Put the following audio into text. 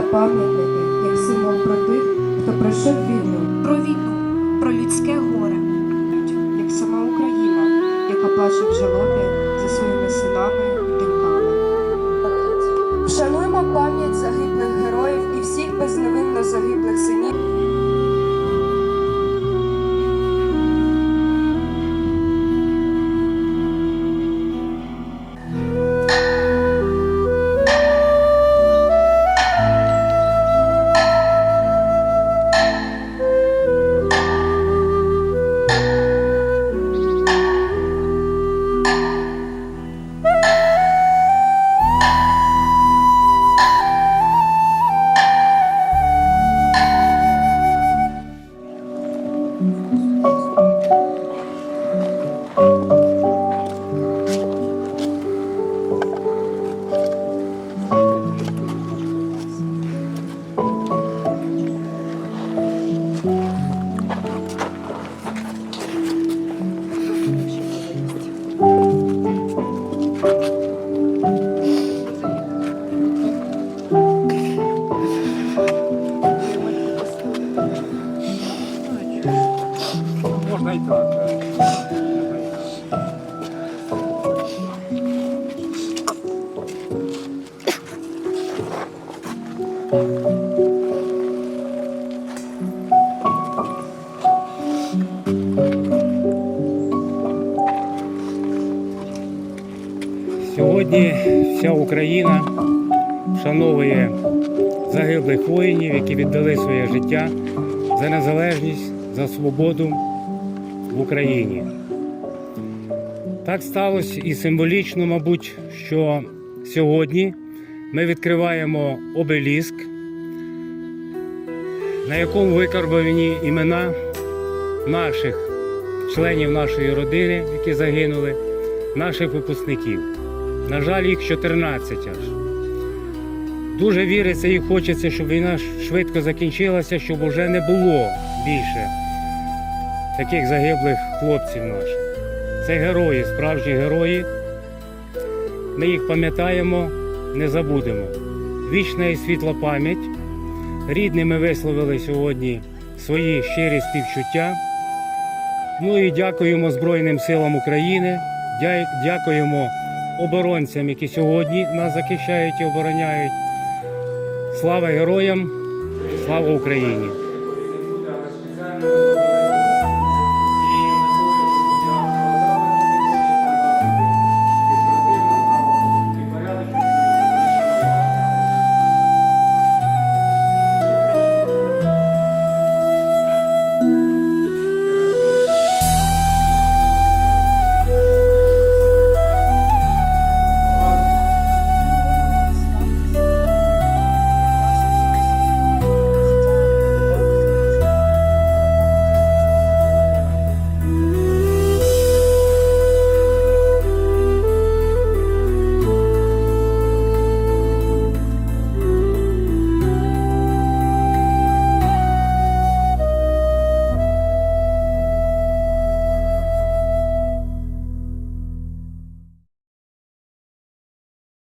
та пам'ятники як символ про тих, хто пройшов війну, про війну, про людське горе. як сама Україна, яка плаче в жалобі за своїми синами і доньками. Вшануємо пам'ять загиблих героїв і всіх безневинно загиблих синів. Можна і так. Сьогодні вся Україна вшановує загиблих воїнів, які віддали своє життя за незалежність, за свободу в Україні. Так сталося і символічно, мабуть, що сьогодні ми відкриваємо обеліск, на якому викарбовані імена наших членів нашої родини, які загинули, наших випускників. На жаль, їх 14 аж. Дуже віриться і хочеться, щоб війна швидко закінчилася, щоб уже не було більше таких загиблих хлопців наших. Це герої, справжні герої. Ми їх пам'ятаємо, не забудемо. Вічна і світла пам'ять. Рідними висловили сьогодні свої щирі співчуття. Ну і дякуємо Збройним силам України, дякуємо оборонцям, які сьогодні нас захищають і обороняють. Слава героям, слава Україні!